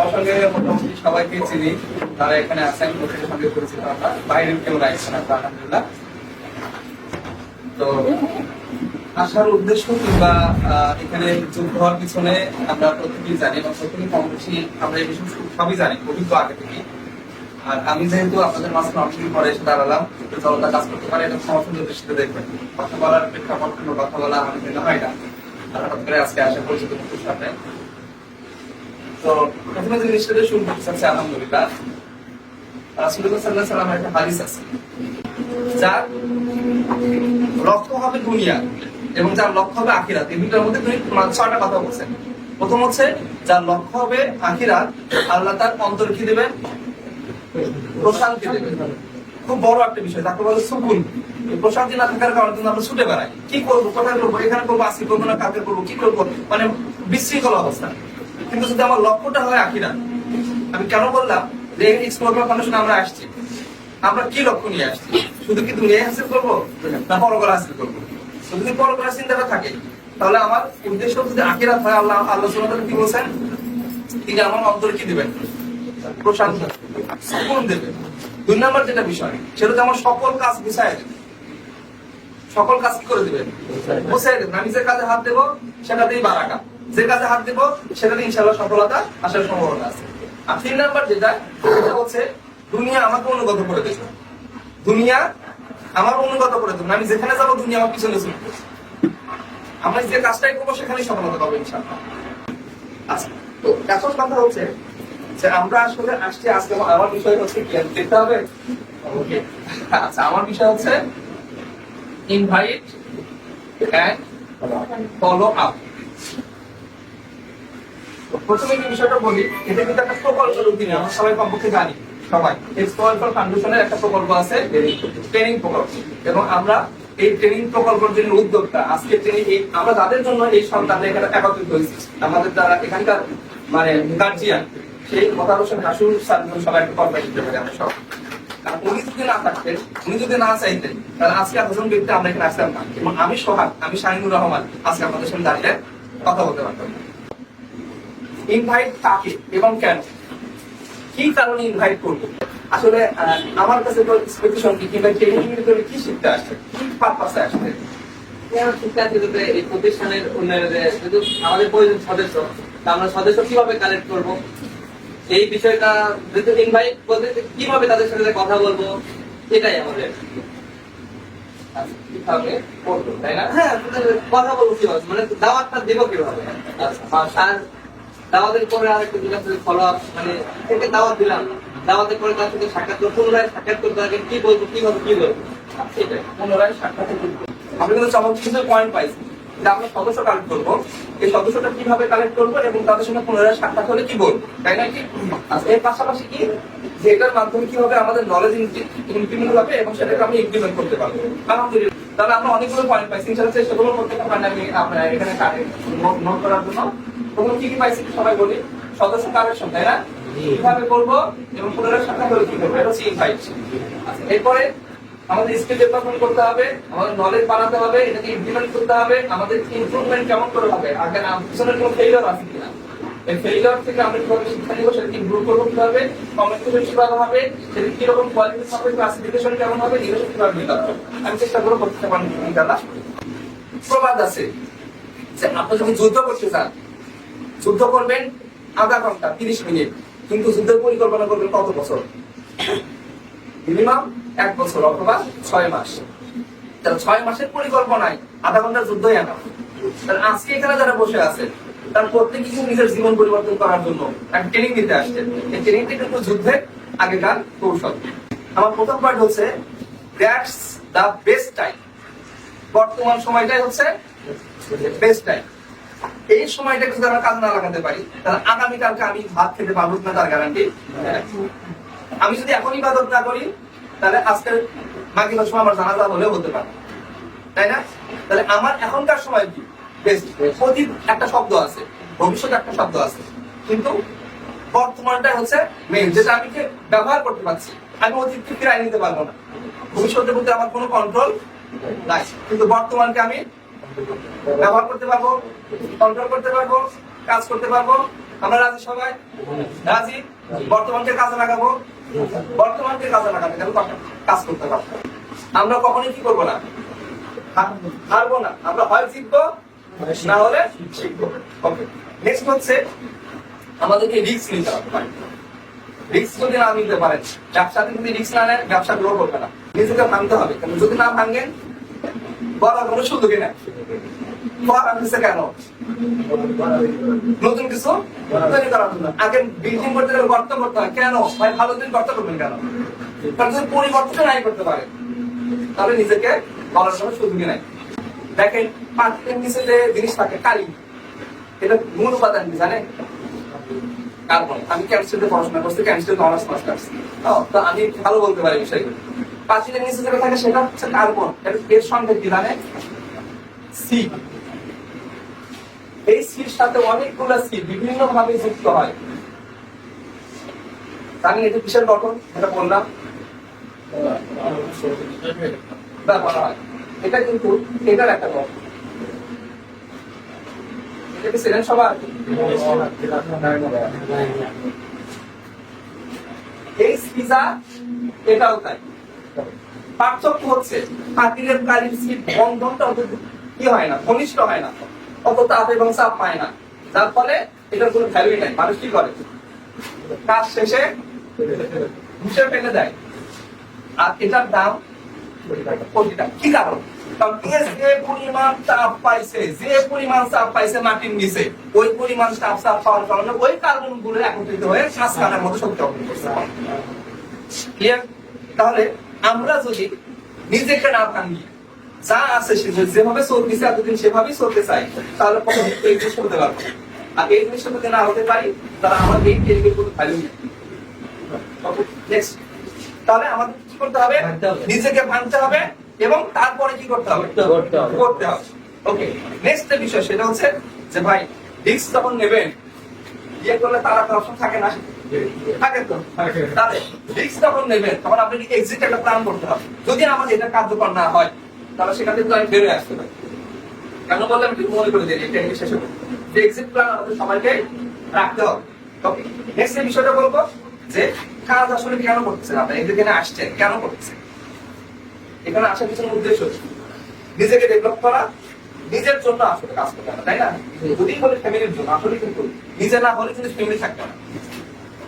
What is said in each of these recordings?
সবার সঙ্গে মোটামুটি সবাইকে চিনি, তারা এখানে আছেন লোকের সঙ্গে পরিচিত আমরা। বাইরের কেউ রাখছেন আলহামদুলিল্লাহ। তো আসার উদ্দেশ্য কিংবা এখানে যুদ্ধ হওয়ার পিছনে আমরা প্রত্যেকেই জানি এবং প্রত্যেকে কম বেশি আমরা এই বিষয়ে সবই জানি, অভিজ্ঞ আগে থেকে। আর আমি যেহেতু আপনাদের মাঝখানে অনেকদিন পরে এসে দাঁড়ালাম জনতা কাজ করতে পারে, এটা সমর্থনের দৃষ্টিতে দেখবেন। কথা বলার প্রেক্ষাপট কিংবা কথা বলা আমার জন্য হয় না। আর হঠাৎ করে আজকে আসা পরিচিত সামনে তো প্রথমে যে জিনিসটা আলহামদুলিল্লাহ। সাল্লাহ সাল্লামের একটা হাদিস আছে। যার লক্ষ্য হবে দুনিয়া এবং যার লক্ষ্য হবে আখিরাত। এই মধ্যে মা- ছয়টা কথা বলছেন। প্রথম হচ্ছে, যার লক্ষ্য হবে আখিরাত, আল্লাহ তার অন্তর কি দেবেন? প্রশান্তি দেবেন। খুব বড় একটা বিষয়, তাকে বলে সুকুন। প্রশান্তি না থাকার কারণে কিন্তু আমরা ছুটে বেড়াই। কি করব, কোথায় করব, এখানে করব, আজকে করব না, কালকে করব, কি করব? মানে বিশৃঙ্খল অবস্থা। কিন্তু যদি আমার লক্ষ্যটা হয় আখিরাত আমি কেন বললাম যে এক্সপ্লোর ফাউন্ডেশন আমরা আসছি? আমরা কি লক্ষ্য নিয়ে আসছি? শুধু কি দুনিয়া হাসিল করব না পরকলা হাসিল করব? যদি পরকলা চিন্তাটা থাকে, তাহলে আমার উদ্দেশ্য যদি আখিরাত হয় আল্লাহ আল্লাহ সুবহানাহু কি বলছেন? তিনি আমার অন্তরে কি দিবেন? প্রশান্ত সুকুন দেবেন। দুই নম্বর যেটা বিষয়, সেটা হচ্ছে আমার সকল কাজ গুছায় দেবে সকল কাজ কি করে দিবেন? দেবেন। আমি যে কাজে হাত দেবো, সেটাতেই বারাকা। যে কাজে হাত দেবো সেটাতে ইনশাল্লাহ সফলতা আসার সম্ভাবনা আছে। আর তিন নাম্বার যেটা, সেটা হচ্ছে দুনিয়া আমাকে অনুগত করে দেবে দুনিয়া আমার অনুগত করে দেবে আমি যেখানে যাব, দুনিয়া আমার পিছনে চলবে আমরা যে কাজটাই করব, সেখানেই সফলতা পাবো ইনশাল্লাহ আচ্ছা তো এখন কথা হচ্ছে যে আমরা আসলে আসছি, আজকে আমার- বিষয় হচ্ছে কি দেখতে হবে। Okay. আচ্ছা আমার বিষয় হচ্ছে ইনভাইট অ্যান্ড ফলো আপ প্রথমে যে বিষয়টা বলি, এটা কিন্তু একটা প্রকল্পের অধীনে আমরা সবাই কমপক্ষে জানি, সবাই। এক্সপোয়ার ফাউন্ডেশনের একটা প্রকল্প আছে ট্রেনিং প্রকল্প। এবং আমরা এই ট্রেনিং প্রকল্পের জন্য উদ্যোক্তা, আজকে ট্রেনিং আমরা তাদের জন্য এই এখানে একত্রিত হয়েছি। আমাদের দ্বারা এখানকার মানে গার্জিয়ান সেই হোসেন হাসুর সবাই একটা কর্মে দিতে পারি আমরা সব উনি যদি না থাকতেন, উনি যদি না চাইতেন, তাহলে আজকে দুজন ব্যক্তি আমরা এখানে আসতাম না। এবং আমি সোহাগ, আমি শাহিনুর রহমান, আজকে আপনাদের সঙ্গে দাঁড়িয়ে কথা বলতে পারতাম। ইনভাইট কাকে এবং কেন? কি কারণে ইনভাইট করব? আসলে আমার কাছে তো এক্সপেকটেশন কি কিংবা ট্রেনিং করে কি শিখতে আসছে? কি পারপাসে আসছে? আমার এই প্রতিষ্ঠানের উন্নয়নে শুধু আমাদের প্রয়োজন সদস্য আমরা সদস্য কীভাবে কালেক্ট করব? এই বিষয়টা ইনভাইট বলতে কীভাবে তাদের সাথে কথা বলব? এটাই আমাদের কীভাবে করব তাই না? হ্যাঁ কথা বলব কীভাবে? মানে দাওয়াতটা দিব কীভাবে? আচ্ছা দাওয়াতের পরে আরেকটা যেটা ফলো আপ মানে থেকে দাওয়াত দিলাম। দাওয়াতের পরে তার সাথে সাক্ষাৎ পুনরায় সাক্ষাৎ করতে আগে কি বলব কীভাবে কি বলব? সেটাই পুনরায় সাক্ষাৎ আমরা কিন্তু পয়েন্ট পাইছি আমরা সদস্য কালেক্ট করব। সদস্যটা কীভাবে কালেক্ট এবং তাদের কি বলব? তাই না কি? আচ্ছা, এর পাশাপাশি কি? মাধ্যমে কীভাবে আমাদের নলেজ হবে এবং সেটাকে আমি করতে পারব। তাহলে আমরা অনেকগুলো পয়েন্ট পাইছি ইনশাআল্লাহ চেষ্টা করব প্রত্যেকটা আমি আপনার এখানে নোট করার জন্য। প্রথম কি কি পাইছি সবাই বলি? সদস্য কালেকশন তাই না? কীভাবে করব এবং পুনরায় সাক্ষাৎ হলে কি করব? এটা হচ্ছে ইনভাইট আচ্ছা এরপরে আমাদের স্কিল ডেভেলপমেন্ট করতে হবে আমাদের নলেজ বাড়াতে হবে এটাকে ইমপ্লিমেন্ট করতে হবে আমাদের ইমপ্রুভমেন্ট কেমন করে হবে? আগে পিছনের কোনো ফেলিওর আছে কিনা? এই ফেলিওর থেকে আমরা কীভাবে শিক্ষা নিব সেটাকে ইমপ্রুভ করব কীভাবে? কমিউনিকেশন কীভাবে হবে? সেটা কীরকম কোয়ালিটি হবে ক্লাসিফিকেশন কেমন হবে? নির্দেশন কীভাবে নিতে হবে? আমি চেষ্টা করব করতে পারি ইনশাআল্লাহ প্রবাদ আছে যে আপনি যখন যুদ্ধ করতে চান যুদ্ধ করবেন আধা ঘণ্টা, তিরিশ মিনিট। কিন্তু যুদ্ধের পরিকল্পনা করবেন কত বছর? মিনিমাম এক বছর অথবা ছয় মাস। তাহলে ছয় মাসের পরিকল্পনায় আধা ঘণ্টার যুদ্ধই আনা তাহলে আজকে এখানে যারা বসে আছে, তার প্রত্যেকে কিন্তু নিজের জীবন পরিবর্তন করার জন্য একটা ট্রেনিং দিতে আসছে এই ট্রেনিংটা কিন্তু যুদ্ধের আগেকার কৌশল। আমার প্রথম পয়েন্ট হচ্ছে দ্যাটস দ্য বেস্ট টাইম বর্তমান সময়টাই হচ্ছে বেস্ট টাইম এই সময়টা যদি আমরা কাজ না লাগাতে পারি। তাহলে আগামীকালকে আমি ভাত খেতে পারব না তার গ্যারান্টি আমি যদি এখন ইবাদত না করি, তাহলে আজকের বাকি সময় আমার জানাজা হলেও হতে পারে। তাই না? তাহলে আমার এখনকার সময় কি? অতীত একটা শব্দ আছে ভবিষ্যৎ একটা শব্দ আছে। কিন্তু বর্তমানটা হচ্ছে মেইন যেটা আমি ব্যবহার করতে পারছি। আমি অতীতকে ফিরাই নিতে পারব না। ভবিষ্যতের প্রতি আমার কোনো কন্ট্রোল নাই। কিন্তু বর্তমানকে আমি ব্যবহার করতে পারব কন্ট্রোল করতে পারব, কাজ করতে পারব। আমরা রাজি সবাই? রাজি? বর্তমানকে কাজে লাগাবো? বর্তমানকে কাজে কাজ করতে পারব। আমরা কখনোই কি করব না? হারবো না। আমরা হয় জিতবো, না হলে শিখব ওকে নেক্সট হচ্ছে আমাদেরকে রিস্ক নিতে হবে। রিস্ক যদি না নিতে পারেন ব্যবসাতে যদি রিস্ক না নেন, ব্যবসা গ্রো করবে না। নিজেকে ভাঙতে হবে। কিন্তু যদি না ভাঙেন, বলার কোনো সুযোগই নেই। কেন? ভালো দিন গর্ত কেন? পরিবর্তন নাই করতে পারে, তাহলে নিজেকে নাই। দেখেন নিচে জিনিস থাকে, কালি, এটা মূল জানেন? আমি পড়াশোনা করছি তো আমি ভালো বলতে পারি বিষয়গুলো। পাখিদের নিচে যেটা থাকে, সেটা হচ্ছে কার্বন। এর সঙ্গে কি জানেন? সি এই সির সাথে অনেকগুলো সি বিভিন্ন ভাবে যুক্ত হয়। জানেন এটা কিসের গঠন? এটা বললাম ব্যবহার হয়। এটা কিন্তু এটার একটা গঠন। সবার? এই পার্থক্য হচ্ছে বন্ধনটা কি হয় না, ঘনিষ্ঠ হয় না। অত তাপ এবং চাপ পায় না। যার ফলে এটার কোনো ভ্যালুই নাই। মানুষ কি করে? কাজ শেষে ঘুষে ফেলে দেয়। আর এটার দাম কোটি টাকা। কি কারণ? চাপ পাইছে, যে পরিমাণ চাপ পাইছে মাটির নিচে, ওই পরিমাণ চাপ পাওয়ার কারণে ওই কার্বনগুলো একত্রিত হয়ে মতো শক্তি তাহলে আমরা যদি নিজেকে না ভাঙি যা আছে যেভাবে চলতেছে এতদিন সেভাবেই চলতে চাই। তাহলে কখনো এই জিনিস হতে পারব। আর এই জিনিসটা যদি না হতে পারি তাহলে আমার এই ট্রেনিংয়ের কোনো ভ্যালু নেই। নেক্সট তাহলে আমাদের কি করতে হবে? নিজেকে ভাঙতে হবে এবং তারপরে কি করতে হবে? করতে হবে। ওকে নেক্সট বিষয় সেটা হচ্ছে যে ভাই রিস্ক যখন নেবেন ইয়ে করলে তার অপশন থাকে না? থাকে তো? তাহলে রিস্ক যখন নেবেন তখন আপনাকে এক্সিট একটা প্ল্যান করতে হবে। যদি আমার এটা কার্যকর না হয় তাহলে সেখান থেকে আমি বেরোয় আসতে পারি। কেন বললাম? একটু মনে করে দিই নিয়ে শেষে যে এক্সিট প্ল্যান আমাদের সবাইকে রাখতে হবে। নেক্সট এই বিষয়টা বলব, যে কাজ আসলে কেন আপনি এখানে কেন এখানে আসার পিছনে উদ্দেশ্য? নিজেকে ডেভেলপ করা, নিজের জন্য আসলে কাজ করতে হবে, তাই না? যদি বলে ফ্যামিলির জন্য, আসলে কিন্তু নিজে না হলে কিন্তু ফ্যামিলি থাকবে না।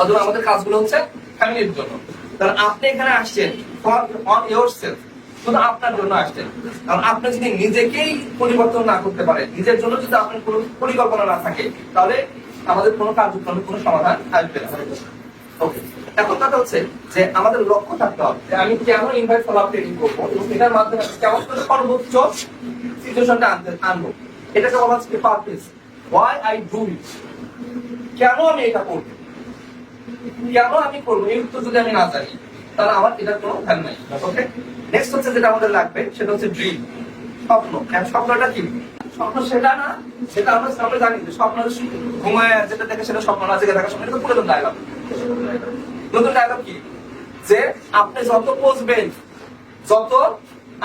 অথবা আমাদের কাজগুলো হচ্ছে ফ্যামিলির জন্য। কারণ আপনি এখানে আসছেন ফর অন ইয়োর সেলফ শুধু আপনার জন্য আসছেন কারণ আপনি যদি নিজেকেই পরিবর্তন না করতে পারেন, নিজের জন্য যদি আপনার কোনো পরিকল্পনা না থাকে, তাহলে আমাদের কোনো কার্যক্রমে কোনো সমাধান আসবে না। ওকে এখন কথা হচ্ছে যে আমাদের লক্ষ্য থাকতে হবে আমি কেন ইনভাইট ফলো আপ ট্রেনিং করব এটার মাধ্যমে কেমন করে সর্বোচ্চ সিচুয়েশনটা আনতে আনব। এটাকে বলা হচ্ছে purpose why I do it কেন আমি এটা করব? কেন আমি করব? এই উত্তর যদি আমি না জানি তাহলে আমার এটার কোনো ভ্যালু নাই ওকে নেক্সট হচ্ছে যেটা আমাদের লাগবে, সেটা হচ্ছে ড্রিম স্বপ্ন। স্বপ্নটা কি? স্বপ্ন সেটা না, সেটা আমরা আমরা জানি যে স্বপ্ন ঘুমায়, যেটা দেখে সেটা স্বপ্ন স্বপ্ন, এটা ডায়লগ নতুন ডায়লগ কি? যে আপনি যত যত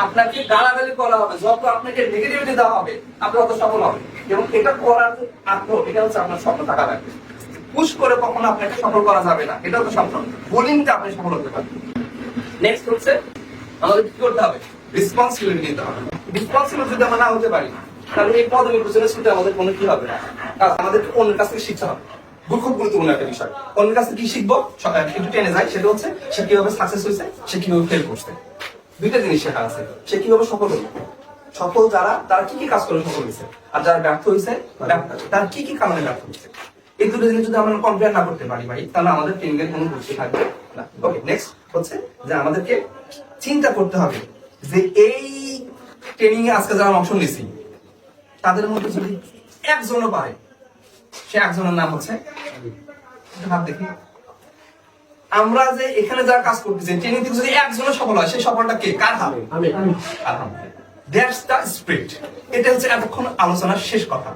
আপনাকে গালাগালি করা হবে, যত আপনাকে নেগেটিভিটি দেওয়া হবে, আপনি তত সফল হবেন। এবং এটা করার আগ্রহ, এটা হচ্ছে আপনার স্বপ্ন থাকা লাগবে। পুশ করে কখনো আপনাকে সফল করা যাবে না এটা তো স্বপ্ন। বোলিংটা আপনি সফল হতে পারবেন নেক্সট হচ্ছে আমাদের কি করতে হবে? রেসপন্সিবিলিটি নিতে হবে। রেসপন্সিবল যদি আমরা না হতে পারি। তাহলে এই পদবীর পিছনে ছুটে আমাদের কোনো কি হবে না। কারণ আমাদেরকে অন্যের কাছ থেকে শিখতে হবে। খুব গুরুত্বপূর্ণ একটা বিষয়। অন্যের কাছ কি শিখব? একটু টেনে যায় সেটা হচ্ছে, সে কীভাবে সাকসেস হয়েছে, সে কীভাবে ফেল করছে। দুইটা জিনিস শেখা আছে। সে কীভাবে সফল হলো? সফল যারা, তারা কি কি কাজ করে সফল হয়েছে? আর যারা ব্যর্থ হয়েছে তারা কি কি কারণে ব্যর্থ হয়েছে? এই দুটো জিনিস যদি আমরা কম্পেয়ার না করতে পারি ভাই, তাহলে আমাদের ট্রেনিং এর কোনো গুরুত্ব থাকবে না। ওকে নেক্সট হচ্ছে যে আমাদেরকে চিন্তা করতে হবে যে এই ট্রেনিং এ আজকে যারা অংশ নিয়েছি তাদের মধ্যে যদি একজনও পারে সে একজনের নাম হচ্ছে হাত দেখি। আমরা যে এখানে যারা কাজ করতেছি ট্রেনিং থেকে যদি একজনের সফল হয় সেই সফলটা কে? কার হাত? দ্যাটস দ্য স্পিরিট এটা হচ্ছে এতক্ষণ আলোচনার শেষ কথা।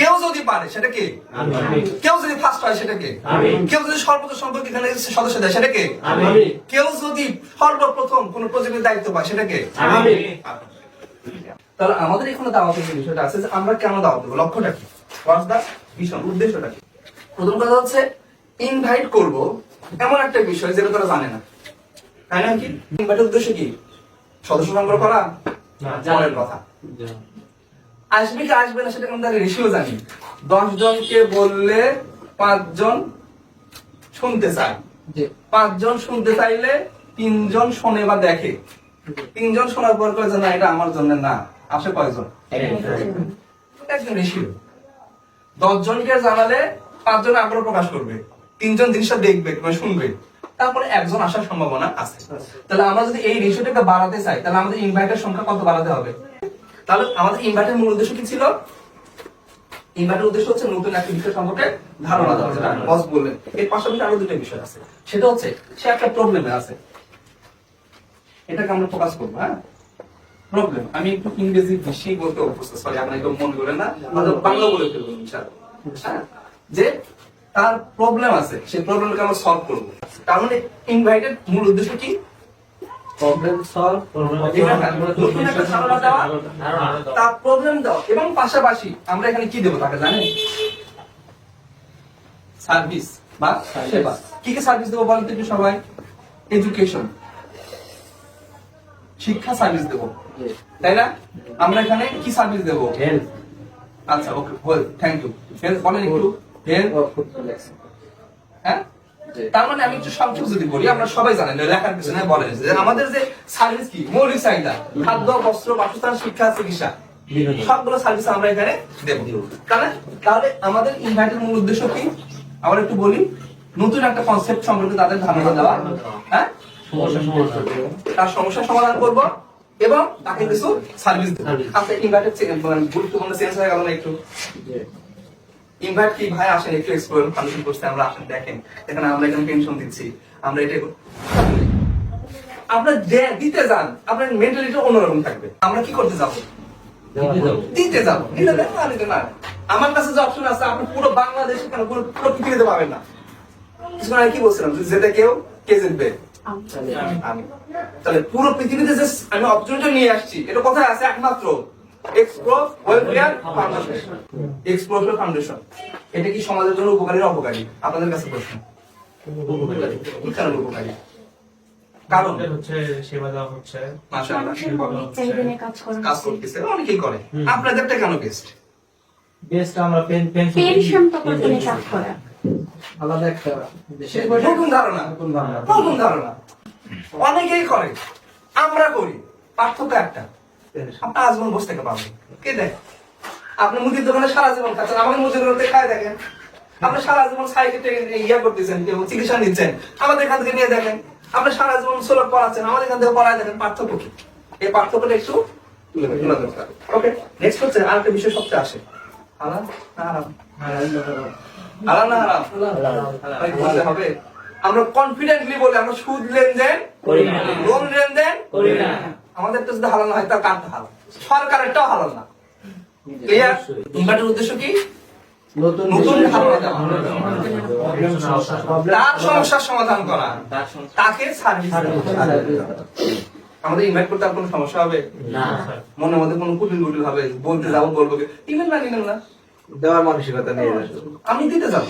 কেউ যদি পারে সেটা কে? কেউ যদি ফার্স্ট হয় সেটা কে? কেউ যদি সর্বোচ্চ সংখ্যক এখানে সদস্য দেয় সেটা কে? কেউ যদি সর্বপ্রথম কোন প্রজেক্টের দায়িত্ব পায় সেটা কে? তাহলে আমাদের এখানে দাওয়াতের যে বিষয়টা আছে যে আমরা কেন দাওয়াত দেবো? লক্ষ্যটা কি? হোয়াটস দ্য মিশন উদ্দেশ্যটা কি? প্রথম কথা হচ্ছে ইনভাইট করব এমন একটা বিষয় যেটা তারা জানে না। তাই না কি? ইনভাইটের উদ্দেশ্য কি? সদস্য সংগ্রহ করা? পরের কথা। আসবে কি আসবে না সেটা আমরা রেশিও জানি দশ জনকে বললে পাঁচজন শুনতে চায়। পাঁচজন শুনতে চাইলে তিনজন শোনে বা দেখে। তিনজন শোনার পর করে যে না এটা আমার জন্য না আসে কয়জন? একজন রেশিও। দশ জনকে জানালে পাঁচজন আগ্রহ প্রকাশ করবে। তিনজন জিনিসটা দেখবে কিংবা শুনবে। তারপরে একজন আসার সম্ভাবনা আছে। তাহলে আমরা যদি এই রেশিওটাকে বাড়াতে চাই তাহলে আমাদের ইনভাইটের সংখ্যা কত বাড়াতে হবে? তাহলে আমাদের ইনভাইটের মূল উদ্দেশ্য কি ছিল? ইনভাইটের উদ্দেশ্য হচ্ছে নতুন একটা বিষয় সম্পর্কে ধারণা দেওয়া বস বললেন। এর পাশাপাশি আরও দুটো বিষয় আছে। সেটা হচ্ছে, সে একটা প্রবলেমে আছে। এটাকে আমরা ফোকাস করব হ্যাঁ? প্রবলেম আমি একটু ইংরেজি বেশি বলতে অভ্যস্ত সরি আপনার একটু মন করেন না। বাংলা বলে ফেলব হ্যাঁ? যে তার প্রবলেম আছে, সেই প্রবলেমকে আমরা সলভ করব। তার মানে ইনভাইটেড মূল উদ্দেশ্য কি? প্রবলেম সলভ তার প্রবলেম দাও এবং পাশাপাশি আমরা এখানে কি দেবো তাকে জানেন সার্ভিস বা সেবা কি কি সার্ভিস দেবো বলেন একটু সবাই এডুকেশন শিক্ষা সার্ভিস দেবো তাই না আমরা এখানে কি সার্ভিস দেবো হেলথ আচ্ছা okay well thank you health বলেন একটু হেলথ হ্যাঁ তার মানে আমি একটু সংক্ষেপ যদি বলি আমরা সবাই জানেন লেখার পিছনে বলেন। যে আমাদের যে সার্ভিস কি? মৌলিক চাহিদা খাদ্য বস্ত্র বাসস্থান শিক্ষা চিকিৎসা। সবগুলো সার্ভিস আমরা এখানে দেব। তাহলে তাহলে আমাদের ইনভাইটের মূল উদ্দেশ্য কি? আমরা একটু বলি নতুন একটা কনসেপ্ট সম্পর্কে তাদের ধারণা দেওয়া। হ্যাঁ? তার সমস্যার সমাধান করব এবং তাকে কিছু সার্ভিস দেবো. আচ্ছা ইনভাইটের গুরুত্বপূর্ণ চেঞ্জ হয়ে গেল না একটু? ইনভাইট কি ভাই আসেন একটু এক্সপ্লোর ফাংশন করতে আমরা আসেন দেখেন। এখানে আমরা এখানে পেনশন দিচ্ছি। আমরা এটা আপনার দিতে যান আপনার মেন্টালিটি অন্যরকম থাকবে। আমরা কি করতে যাব? দিতে যাব। নিতে দেন না নিতে না। আমার কাছে যে অপশন আছে আপনি পুরো বাংলাদেশে কেন পুরো পুরো পৃথিবীতে পাবেন না। কিছুক্ষণ আগে কি বলছিলাম? যে যেতে কেউ কে জিতবে? আমি। তাহলে পুরো পৃথিবীতে যে আমি অপরচুনিটি নিয়ে আসছি এটা কোথায় আছে? একমাত্র Expro welfare foundation Expro foundation এটা কি সমাজের জন্য উপকারী অপকারী? আপনাদের কাছে প্রশ্ন। কি কারণে উপকারী? কারণ? হচ্ছে সেবা দেওয়া হচ্ছে। মাশাআল্লাহ চাহিদা নিয়ে কাজ করতেছে অনেকেই করে। আপনাদেরটা কেন বেস্ট বেস্ট আমরা পেন পেনশন পেনশন প্রকল্প নিয়ে কাজ করা। আলাদা একটা ধারণা। নতুন ধারণা। নতুন ধারণা। অনেকেই করে। আমরা করি। পার্থক্য একটা। আপনি আজীবন বসে থেকে পাবেন কে দেখ? আপনি মুদির দোকানে সারা জীবন খাচ্ছেন আমাদের মুদির দোকানে খায় দেখেন। আপনি সারা জীবন সাইকেল ইয়া করতেছেন কেউ চিকিৎসা নিচ্ছেন। আমাদের এখান থেকে নিয়ে দেখেন আপনি সারা জীবন সোলার পড়াচ্ছেন আমাদের এখান থেকে পড়ায় দেখেন পার্থক্য কি? এই পার্থক্যটা একটু ওকে নেক্সট হচ্ছে আরেকটা বিষয় সবচেয়ে আসে। হারাম? না হারাম? হারাম না হারাম। হবে? আমরা কনফিডেন্টলি বলি আমরা সুদ লেনদেন করি না। লোন লেনদেন করি না। আমাদের তো যদি হালাল না হয় তার কারটা হালাল। সরকারেরটাও হালাল না। ক্লিয়ার ইনভার্টের উদ্দেশ্য কি? নতুন তার সমস্যার সমাধান করা। তার তাকে সার্ভিস আমাদের ইনভাইট করতে আর কোনো সমস্যা হবে? না। মনের মধ্যে কোনো কুটিল কুটিল হবে? বলতে যাব বলব ইমেল না নিলেন না? দেওয়ার মানসিকতা নিয়ে আমি দিতে যাব।